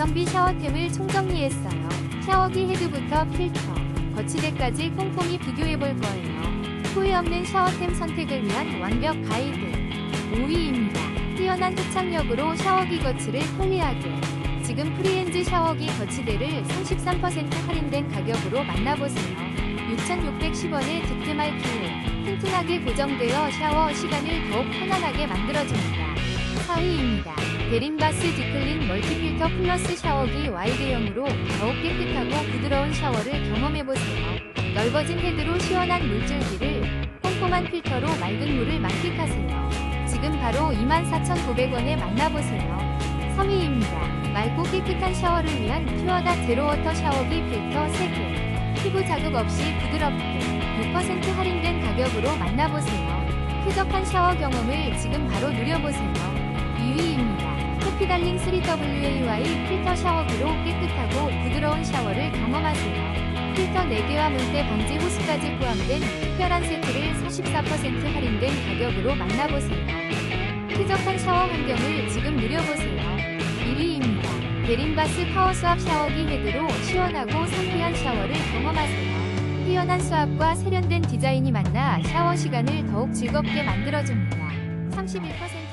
가성비 샤워템을 총정리했어요. 샤워기 헤드부터 필터, 거치대까지 꼼꼼히 비교해볼 거예요. 후회 없는 샤워템 선택을 위한 완벽 가이드. 5위입니다. 뛰어난 흡착력으로 샤워기 거치를 편리하게. 지금 프리엔즈 샤워기 거치대를 33% 할인된 가격으로 만나보세요. 6,610원의 득템할 기회. 튼튼하게 고정되어 샤워 시간을 더욱 편안하게 만들어줍니다. 4위입니다. 데린바스 디클린 멀티필터 플러스 샤워기 와이드형으로 더욱 깨끗하고 부드러운 샤워를 경험해보세요. 넓어진 헤드로 시원한 물줄기를 꼼꼼한 필터로 맑은 물을 만끽하세요. 지금 바로 24,900원에 만나보세요. 3위입니다. 맑고 깨끗한 샤워를 위한 퓨어다 제로워터 샤워기 필터 3개. 피부 자극 없이 부드럽게 6% 할인된 가격으로 만나보세요. 쾌적한 샤워 경험을 지금 바로 누려보세요. 2위입니다. 해피달링 3WAY 필터 샤워기로 깨끗하고 부드러운 샤워를 경험하세요. 필터 4개와 물때 방지 호스까지 포함된 특별한 세트를 44% 할인된 가격으로 만나보세요. 쾌적한 샤워 환경을 지금 누려보세요. 1위입니다. 데린바스 파워수압 샤워기 헤드로 시원하고 상쾌한 샤워를 경험하세요. 뛰어난 수압과 세련된 디자인이 만나 샤워 시간을 더욱 즐겁게 만들어줍니다. 31%